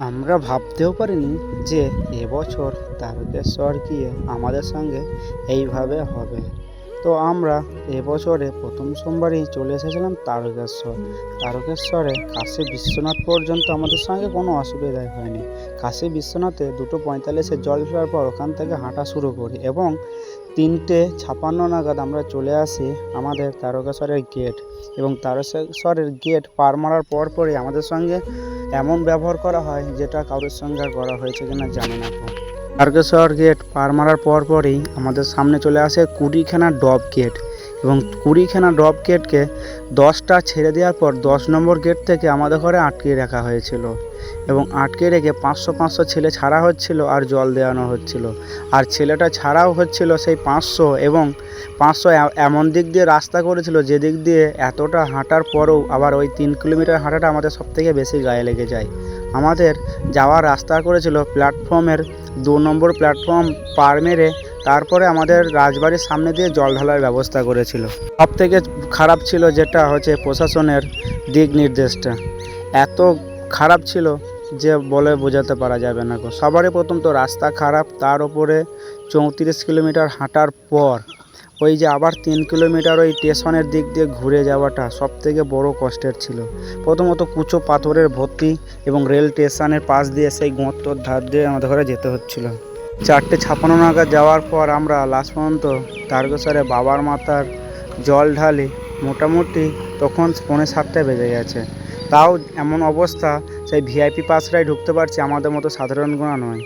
আমরা ভাবতেও পারিনি যে এবছর তারকেশ্বর গিয়ে আমাদের সঙ্গে এইভাবে হবে। তো আমরা এবছরে প্রথম সোমবারই চলে এসেছিলাম তারকেশ্বর। তারকেশ্বরে কাশী বিশ্বনাথ পর্যন্ত আমাদের সঙ্গে কোনো অসুবিধাই হয়নি। কাশী বিশ্বনাথে দুটো পঁয়তাল্লিশে জল ফেরার পর ওখান থেকে হাঁটা শুরু করি এবং তিনটে ছাপান্ন নাগাদ আমরা চলে আসি আমাদের তারকেশ্বরের গেট এবং তারকেশ্বরের গেট পার মারার পর পরই আমাদের সঙ্গে এমন ব্যবহার করা হয় যেটা কারোর সঙ্গে আর করা হয়েছে কিনা জানি না তারকেশ্বর গেট পার মারার পর পরই আমাদের সামনে চলে আসে কুড়িখানা ডব গেট এবং কুড়িখানা ড্রপ গেটকে দশটা ছেড়ে দেওয়ার পর দশ নম্বর গেট থেকে আমাদের ঘরে আটকে রাখা হয়েছিল এবং আটকে রেখে পাঁচশো পাঁচশো ছেলে ছাড়া হচ্ছিল আর জল দেওয়ানো হচ্ছিল। আর ছেলেটা ছাড়াও হচ্ছিল সেই পাঁচশো এবং পাঁচশো এমন দিক দিয়ে রাস্তা করেছিল যে দিক দিয়ে এতটা হাঁটার পরেও আবার ওই তিন কিলোমিটার হাঁটাটা আমাদের সব থেকে বেশি গায়ে লেগে যায়। আমাদের যাওয়ার রাস্তা করেছিল প্ল্যাটফর্মের দু নম্বর প্ল্যাটফর্ম পার মেরে তারপরে আমাদের রাজবাড়ির সামনে দিয়ে জল ঢালার ব্যবস্থা করেছিল। সব থেকে খারাপ ছিল যেটা হচ্ছে প্রশাসনের দিক নির্দেশটা। এত খারাপ ছিল যে বলে বোঝাতে পারা যাবে না সবারই প্রথম তো রাস্তা খারাপ, তার উপরে চৌত্রিশ কিলোমিটার হাঁটার পর ওই যে আবার তিন কিলোমিটার ওই স্টেশনের দিক দিয়ে ঘুরে যাওয়াটা সব থেকে বড় কষ্টের ছিল। প্রথমত কুচো পাথরের ভর্তি এবং রেল স্টেশনের পাশ দিয়ে সেই গর্তর ধার দিয়ে আমাদের ঘরে যেতে হচ্ছিল। চারটে ছাপানো নাগাদ যাওয়ার পর আমরা লাস্ট পর্যন্ত তারকেশ্বরে বাবার মাথার জল ঢালি। মোটামুটি তখন পৌনে সাতটায় বেজে গেছে। তাও এমন অবস্থা, সেই ভিআইপি পাসরাই ঢুকতে পারছি আমাদের মতো সাধারণ গোনা নয়।